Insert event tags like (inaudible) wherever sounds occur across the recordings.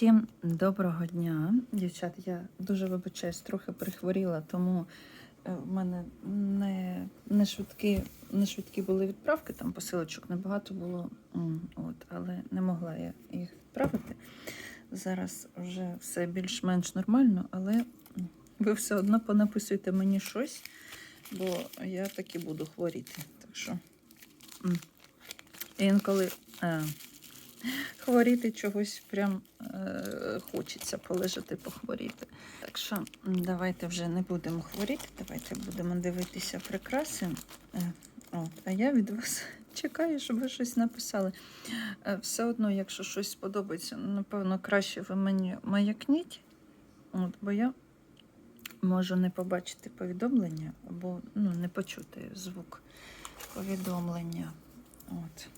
Всім доброго дня, дівчат. Я дуже вибачаюсь, трохи прихворіла, тому е, в мене не, не, швидкі, не швидкі були відправки, там посилочок небагато було, от, але не могла я їх відправити. Зараз вже все більш-менш нормально, але ви все одно понаписуйте мені щось, бо я таки буду хворіти. Так що інколи. Хворіти чогось прям е, хочеться полежати, похворіти. Так що давайте вже не будемо хворіти, давайте будемо дивитися прикраси. Е, от, а я від вас (laughs) чекаю, щоб ви щось написали. Е, все одно, якщо щось сподобається, напевно, краще ви мені маякніть, от, бо я можу не побачити повідомлення або ну, не почути звук повідомлення. От.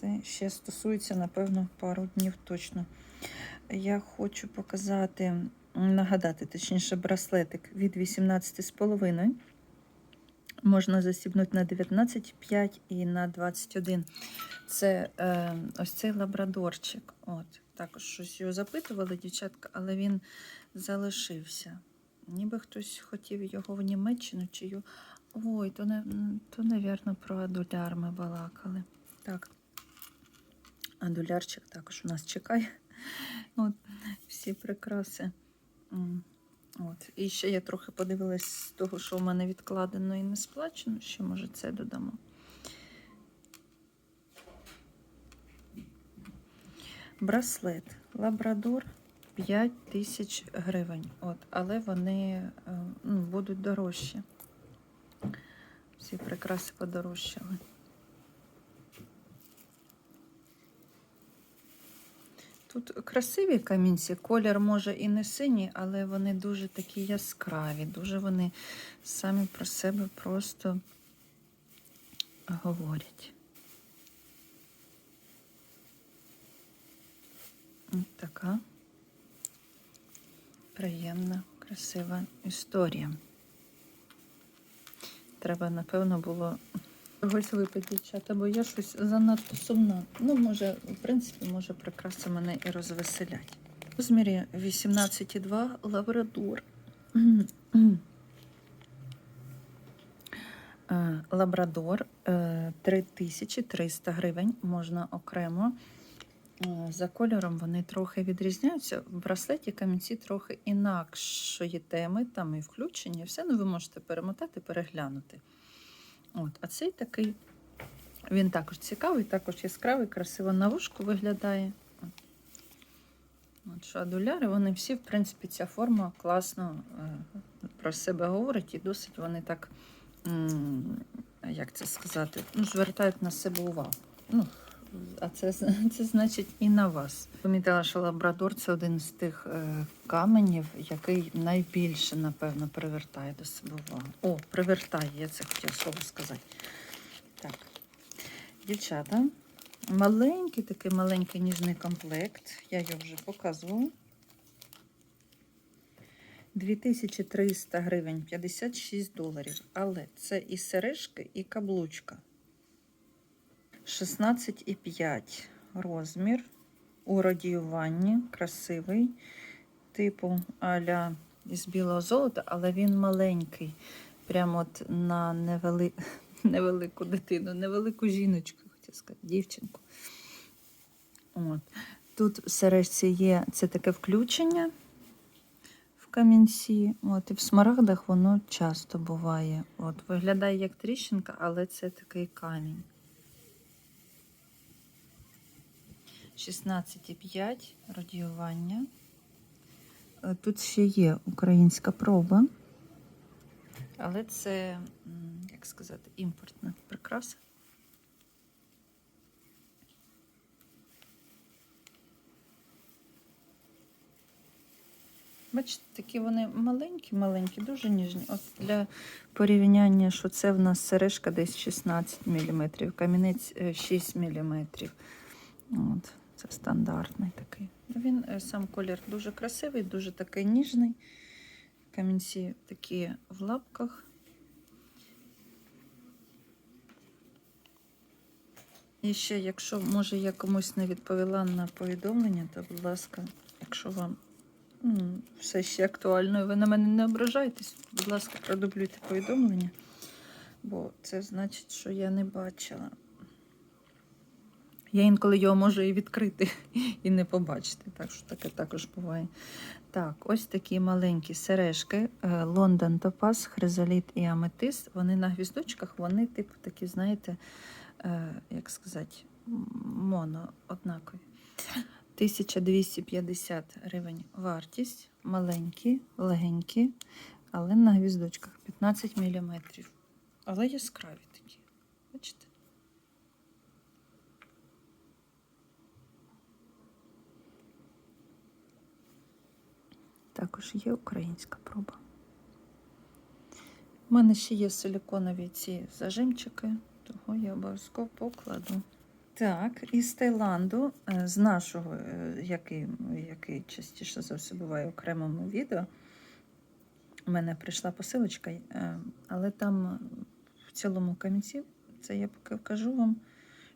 Це ще стосується, напевно, пару днів точно. Я хочу показати, нагадати, точніше, браслетик від 18,5. Можна засібнути на 19,5 і на 21. Це е, ось цей лабрадорчик. От, також щось його запитували, дівчатка, але він залишився. Ніби хтось хотів його в Німеччину чи його. Ой, то, то, навірно, про адуляр ми балакали. Так. А долярчик також у нас чекає. (laughs) От, всі прикраси. От. І ще я трохи подивилась з того, що в мене відкладено і не сплачено. Ще, може, це додамо. Браслет. Лабрадор 5 тисяч гривень. От, але вони е, ну, будуть дорожчі. Всі прикраси подорожчали. Тут красиві камінці, колір може і не синій, але вони дуже такі яскраві, дуже вони самі про себе просто говорять. Ось така приємна, красива історія. Треба, напевно, було Випити, дівчата, бо я щось занадто сумна. Ну, може, в принципі, може, прикраси мене і розвеселять. У розмірі 18,2 лабрадор. Е, Лабрадор е, 3300 гривень можна окремо. Е, За кольором вони трохи відрізняються. В браслеті камінці трохи інакшої теми, там і включені, і все. Ну, ви можете перемотати, переглянути. От, а цей такий, він також цікавий, також яскравий, красиво на вушку виглядає. От. Шадуляри, вони всі, в принципі, ця форма класно е, про себе говорить і досить вони так, як це сказати, ну, звертають на себе увагу. Ну, а це, (laughs) це значить і на вас. Помітила, що лабрадор це один з тих е, каменів, який найбільше, напевно, привертає до себе увагу. О, привертає, я це хотіла слово сказати. Так, дівчата, маленький такий маленький ніжний комплект. Я його вже показувала. 2300 гривень, 56 доларів. Але це і сережки, і каблучка. 16,5 розмір у радіюванні, красивий, типу аля із білого золота, але він маленький. Прямо от на невели... (laughs) невелику дитину, невелику жіночку, хотів сказати, дівчинку. От. Тут в сережці є це таке включення в камінці. От, і в смарагдах воно часто буває. От, виглядає як тріщинка, але це такий камінь. 16,5 радіювання. Е, Тут ще є українська проба, але це, як сказати, імпортна прикраса. Бачите, такі вони маленькі-маленькі, дуже ніжні. От для порівняння, що це в нас сережка десь 16 мм, камінець е, 6 мм. От, це стандартний такий. Він е, сам колір дуже красивий, дуже такий ніжний. Камінці такі в лапках. І ще, якщо може я комусь не відповіла на повідомлення, то, будь ласка, якщо вам м, все ще актуально, і ви на мене не ображайтесь, будь ласка, продублюйте повідомлення, бо це значить, що я не бачила. Я інколи його можу і відкрити (laughs) і не побачити. Так що таке також буває. Так, ось такі маленькі сережки. е, Лондон Топаз, Хризоліт і Аметист. Вони на гвіздочках, вони, типу, такі, знаєте, е, як сказати, моно однакові. 1250 гривень вартість, маленькі, легенькі, але на гвіздочках 15 мм. Але яскраві такі. Бачите? Також є українська проба. У мене ще є силіконові ці зажимчики, того я обов'язково покладу. Так, із Таїланду, е, з нашого, е, який, який частіше за все буває в окремому відео, у мене прийшла посилочка, е, але там в цілому камінці, це я поки вкажу вам,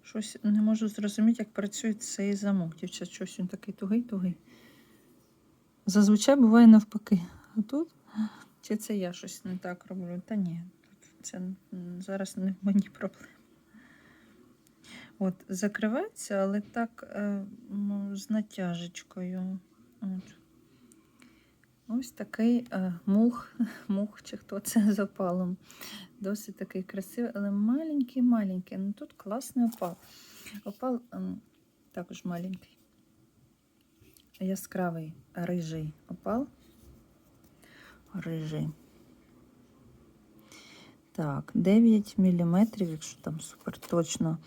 щось не можу зрозуміти, як працює цей замок. Дівчат, щось він такий тугий-тугий. Зазвичай буває навпаки. А тут чи це я щось не так роблю? Та ні, це зараз не в мені проблема. От, закривається, але так е, ну, з натяжечкою. От. Ось такий е, мух, (laughs) мух, чи хто це з опалом. Досить такий красивий, але маленький-маленький. Ну тут класний опал. Опал ем, також маленький. Яскравий рижий опал. Рижий. Так, 9 мм, якщо там супер точно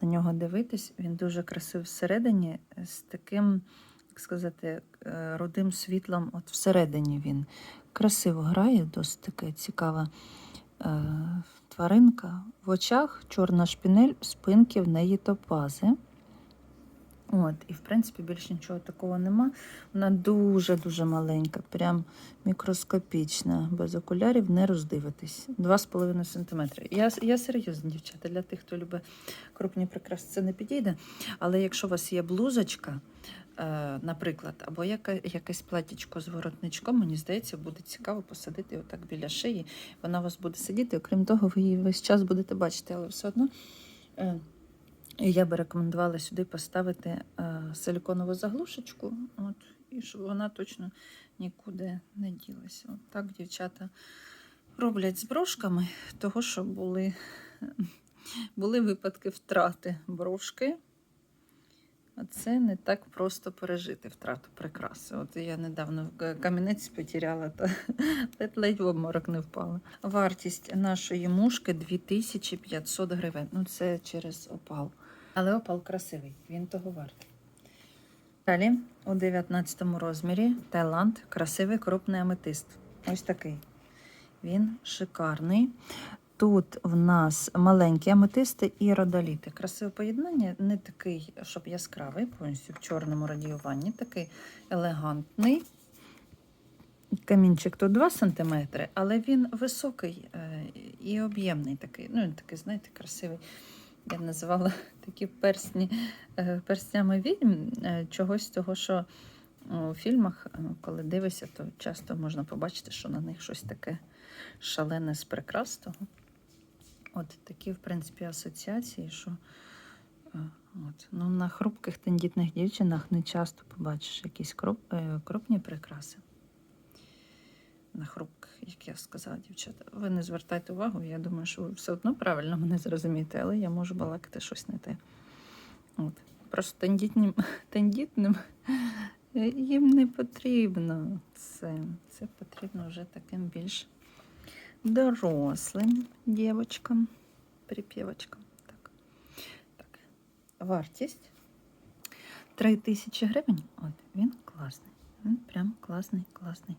на нього дивитись, він дуже красивий всередині, з таким, як сказати, е, рудим світлом. От всередині він красиво грає, досить така цікава е, тваринка. В очах чорна шпінель, спинки в неї топази. От, і в принципі більше нічого такого нема. Вона дуже-дуже маленька, прям мікроскопічна. Без окулярів не роздивитись. 2,5 см. Я, я серйозно, дівчата, для тих, хто любить крупні прикраси, це не підійде. Але якщо у вас є блузочка, е, наприклад, або яка, якесь платічко з воротничком, мені здається, буде цікаво посадити отак біля шиї. Вона у вас буде сидіти, окрім того, ви її весь час будете бачити, але все одно. Е, я би рекомендувала сюди поставити е, силиконову заглушечку, от, і щоб вона точно нікуди не ділася. От так дівчата роблять з брошками, того, що були, були випадки втрати брошки. А це не так просто пережити втрату прикраси. От я недавно в камінець потеряла, та ледь-ледь в обморок не впала. Вартість нашої мушки 2500 гривень. Ну, це через опал. Але опал красивий, він того вартий. Далі, у 19 розмірі, Таїланд, красивий крупний аметист. Ось такий. Він шикарний. Тут в нас маленькі аметисти і родоліти. Красиве поєднання, не такий, щоб яскравий, повністю в чорному радіюванні, такий елегантний. Камінчик тут 2 см, але він високий е, і об'ємний такий. Ну, він такий, знаєте, красивий. Я називала (laughs) такі персні е, перстнями відьм е, чогось того, що у фільмах, е, коли дивишся, то часто можна побачити, що на них щось таке шалене з прикрас того. От такі, в принципі, асоціації, що от. Ну, на хрупких тендітних дівчинах не часто побачиш якісь круп, е, крупні прикраси. На хрупких, як я сказала, дівчата. Ви не звертайте увагу, я думаю, що ви все одно правильно мене зрозумієте, але я можу балакати щось не те. От. Просто (laughs) тендітним, тендітним їм не потрібно це. Це потрібно вже таким більш дорослим дівчаткам, припівочкам. Так. так. Вартість 3 тисячі гривень. От, він класний. Він прям класний, класний.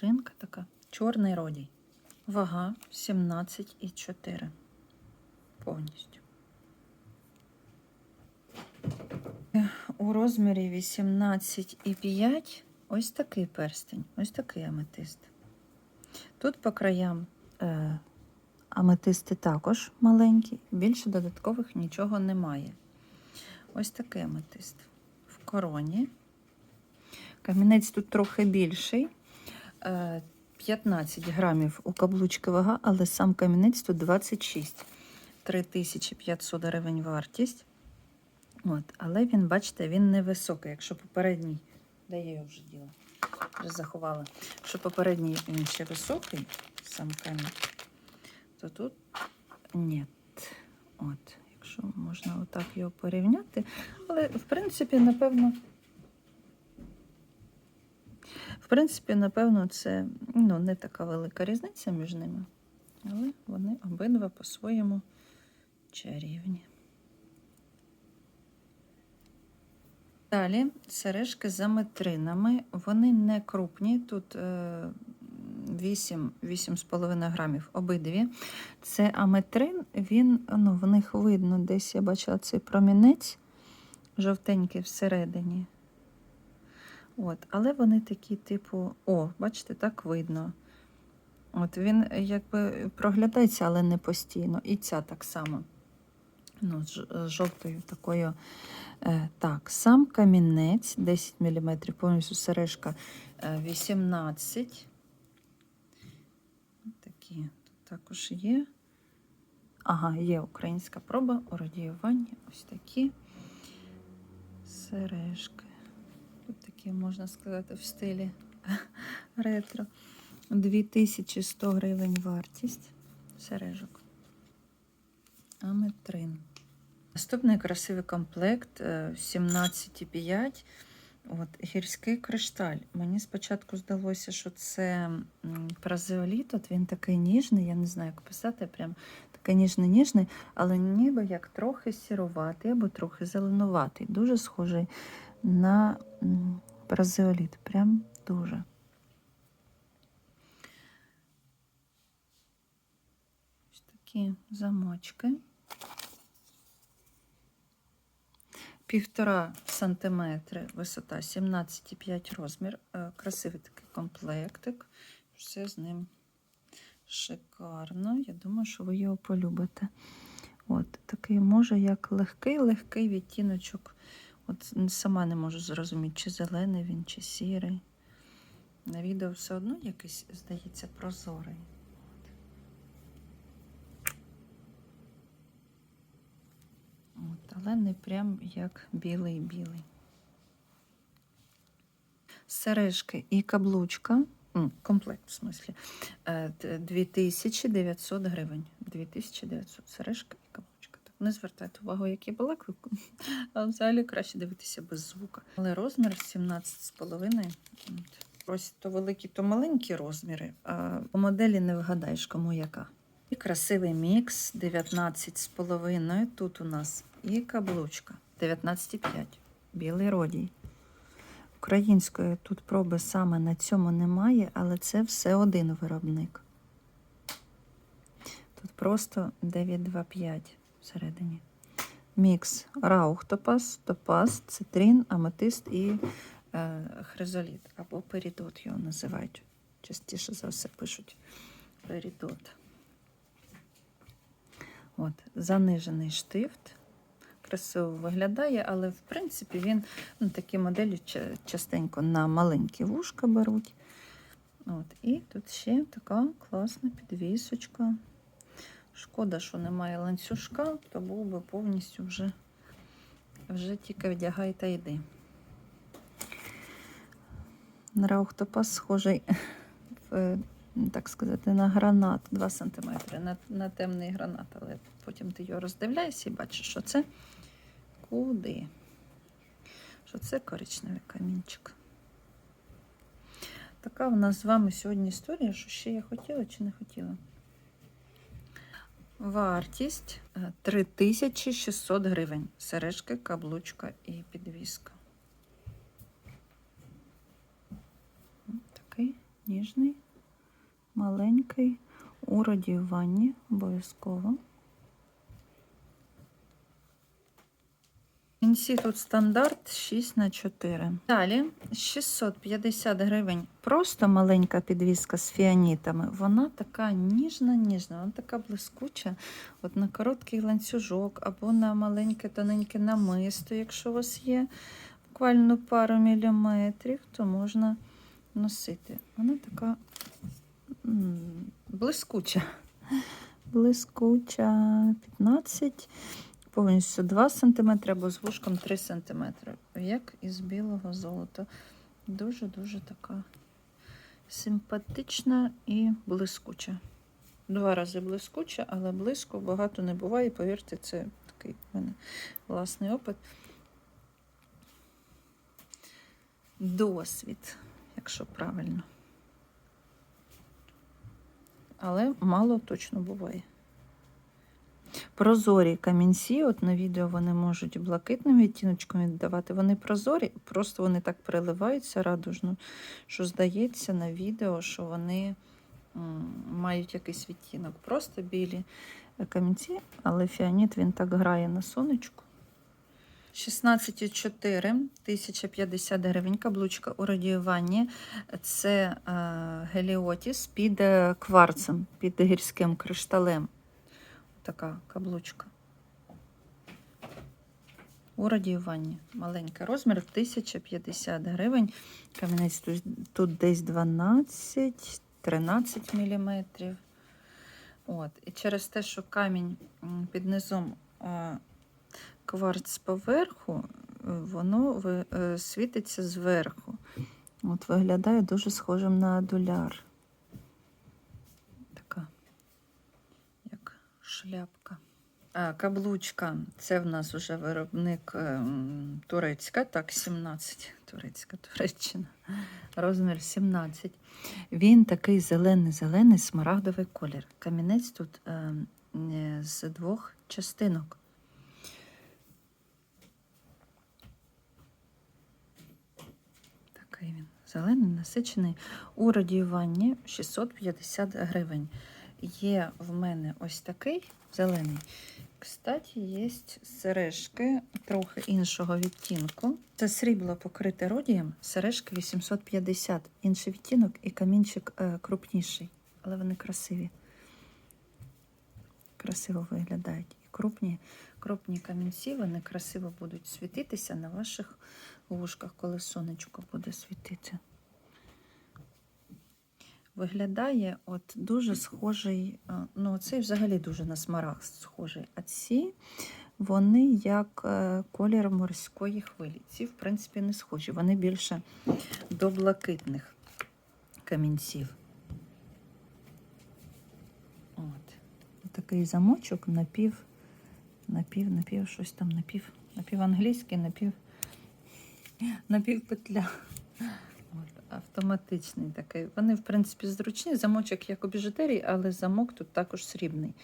Шинка така, чорний родій. Вага 17,4. Повністю. У розмірі 18,5 ось такий перстень, ось такий аметист. Тут по краям е, Аметисти також маленькі, більше додаткових нічого немає. Ось такий аметист в короні. Камінець тут трохи більший. Е, 15 грамів у каблучки вага, але сам камінець тут 26. 3500 гривень вартість. От, але він, бачите, він невисокий. Якщо попередній, де я його вже діла? Вже заховала. Якщо попередній він ще високий, сам камінь, то тут ні. От, якщо можна отак його порівняти. Але, в принципі, напевно, в принципі, напевно, це ну, не така велика різниця між ними. Але вони обидва по-своєму чарівні. Далі сережки з аметринами. Вони не крупні. Тут е, 8, 8,5 грамів обидві. Це аметрин, він, ну, в них видно, десь я бачила цей промінець жовтенький всередині. От, але вони такі, типу, о, бачите, так видно. От він якби проглядається, але не постійно. І ця так само. Ну, з жовтою такою. Е, так, сам камінець 10 мм, повністю сережка е, 18. Такі тут також є. Ага, є українська проба у радіюванні. Ось такі сережки. Такі, можна сказати, в стилі (laughs) ретро. 2100 гривень вартість сережок. Аметрин. Наступний красивий комплект е, 17,5. От, гірський кришталь. Мені спочатку здалося, що це празеоліт, от він такий ніжний, я не знаю, як писати, прям такий ніжний-ніжний, але ніби як трохи сіруватий або трохи зеленуватий. Дуже схожий на м. Прям дуже. Ось такі замочки. Півтора сантиметри висота, 17,5 розмір. Е, Красивий такий комплектик. Все з ним шикарно. Я думаю, що ви його полюбите. От такий може як легкий-легкий відтіночок. От сама не можу зрозуміти, чи зелений він, чи сірий. На відео все одно якийсь, здається, прозорий. От, але не прям як білий-білий. Сережки і каблучка. Комплект, в смислі. е, 2900 гривень. 2900 сережка і каблучка. Так, не звертайте увагу, які балакли. (laughs) А взагалі краще дивитися без звука. Але розмір 17,5. От. Ось то великі, то маленькі розміри. А по моделі не вгадаєш, кому яка. І красивий мікс 19,5. Тут у нас і каблучка 19,5. Білий родій. Української тут проби саме на цьому немає, але це все один виробник. Тут просто 925 всередині. Мікс раух топаз, цитрин, аметист і е, хризоліт. Або перідот його називають. Частіше за все пишуть перідот. От, занижений штифт. Красиво виглядає, але в принципі він ну, такі моделі частенько на маленькі вушка беруть. От, і тут ще така класна підвісочка. Шкода, що немає ланцюжка, то був би повністю вже, вже тільки вдягай та йди. Раухтопас схожий в, (laughs) так сказати, на гранат 2 см, на, на темний гранат, але потім ти його роздивляєшся і бачиш, що це куди? Що це коричневий камінчик. Така в нас з вами сьогодні історія, що ще я хотіла чи не хотіла. Вартість е, 3600 гривень. Сережки, каблучка і підвіска. Такий ніжний, маленький, у радіюванні обов'язково. Кінці тут стандарт 6 на 4. Далі 650 гривень. Просто маленька підвіска з фіанітами. Вона така ніжна, ніжна, вона така блискуча. От на короткий ланцюжок або на маленьке тоненьке намисто, якщо у вас є буквально пару міліметрів, то можна носити. Вона така блискуча. Блискуча 15 повністю 2 см або з вушком 3 см, як із білого золота. Дуже-дуже така симпатична і блискуча. Два рази блискуча, але близько багато не буває. Повірте, це такий в мене власний опит. Досвід, якщо правильно. Але мало точно буває. Прозорі камінці, от на відео вони можуть блакитним відтіночком віддавати. Вони прозорі, просто вони так переливаються радужно, що здається на відео, що вони мають якийсь відтінок. Просто білі камінці, але фіаніт він так грає на сонечку. 16,4 1050 гривень, каблучка у радіюванні. Це е, геліотіс під е, кварцем, під гірським кришталем. Така каблучка. У радіюванні. Маленький розмір 1050 гривень. Камінець тут, тут десь 12-13 мм. От. І через те, що камінь під низом а, кварц поверху, е, воно е, світиться зверху. От виглядає дуже схожим на адуляр. Така, як шляпка. А, каблучка. Це в нас вже виробник ем, турецька, так, 17. Турецька Туреччина. Розмір 17. Він такий зелений-зелений смарагдовий колір. Камінець тут ем, е, з двох частинок. Такий він зелений, насичений. У радіюванні 650 гривень. Є в мене ось такий зелений. Кстати, є сережки трохи іншого відтінку. Це срібло покрите родієм, сережки 850, інший відтінок і камінчик е, крупніший, але вони красиві. Красиво виглядають. І крупні, крупні камінці, вони красиво будуть світитися на ваших вушках, коли сонечко буде світити. Виглядає от дуже схожий, ну цей взагалі дуже на смарагд схожий. А ці вони як е, колір морської хвилі. Ці, в принципі, не схожі. Вони більше до блакитних камінців. От. Такий замочок напів, напів, напів, щось там напів, напів англійський, напів, напів петля. Автоматичний такий. Вони, в принципі, зручні. Замочок як у біжутерії, але замок тут також срібний.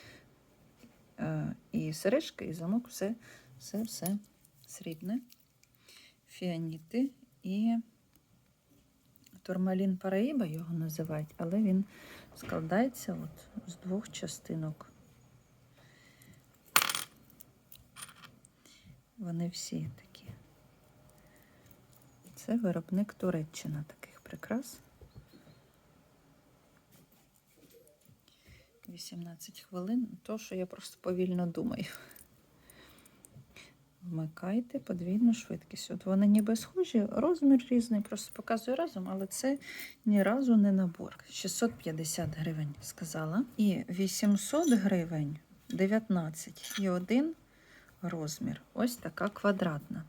Е, і сережка, і замок, все, все, все срібне. Фіаніти і турмалін Параїба його називають, але він складається от з двох частинок. Вони всі такі. Це виробник Туреччина таких прикрас. 18 хвилин. То, що я просто повільно думаю. Вмикайте подвійну швидкість. От вони ніби схожі, розмір різний, просто показую разом, але це ні разу не набор. 650 гривень сказала. І 800 гривень 19 і один розмір. Ось така квадратна.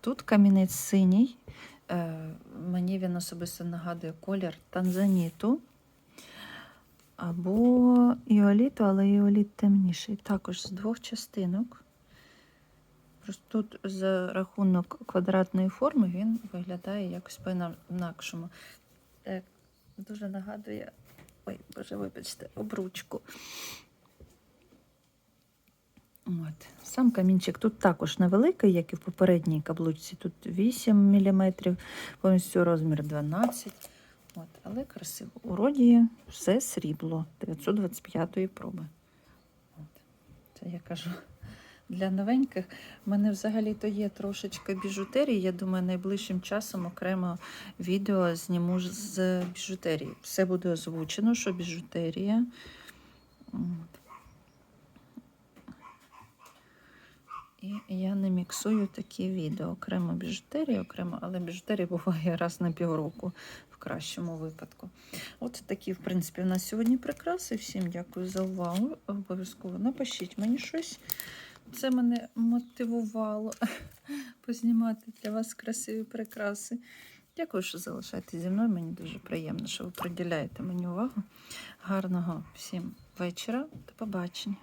Тут камінець синій. Е, мені він особисто нагадує колір танзаніту. Або іоліту, але іоліт темніший. Також з двох частинок. Просто тут за рахунок квадратної форми він виглядає якось по-інакшому. Дуже нагадує. Ой, боже, вибачте, обручку. От. Сам камінчик тут також невеликий, як і в попередній каблучці. Тут 8 мм, повністю розмір 12 От, Але красиво. У роді все срібло 925-ї проби. От. Це я кажу для новеньких. У мене взагалі-то є трошечки біжутерії. Я думаю, найближчим часом окремо відео зніму з біжутерії. Все буде озвучено, що біжутерія. От. І я не міксую такі відео. Окремо біжутерія, окремо, але біжутерія буває (laughs) раз на півроку в кращому випадку. От такі, в принципі, у нас сьогодні прикраси. Всім дякую за увагу. Обов'язково напишіть мені щось. Це мене мотивувало (laughs) познімати для вас красиві прикраси. Дякую, що залишаєтесь зі мною. Мені дуже приємно, що ви приділяєте мені увагу. Гарного всім вечора. До побачення.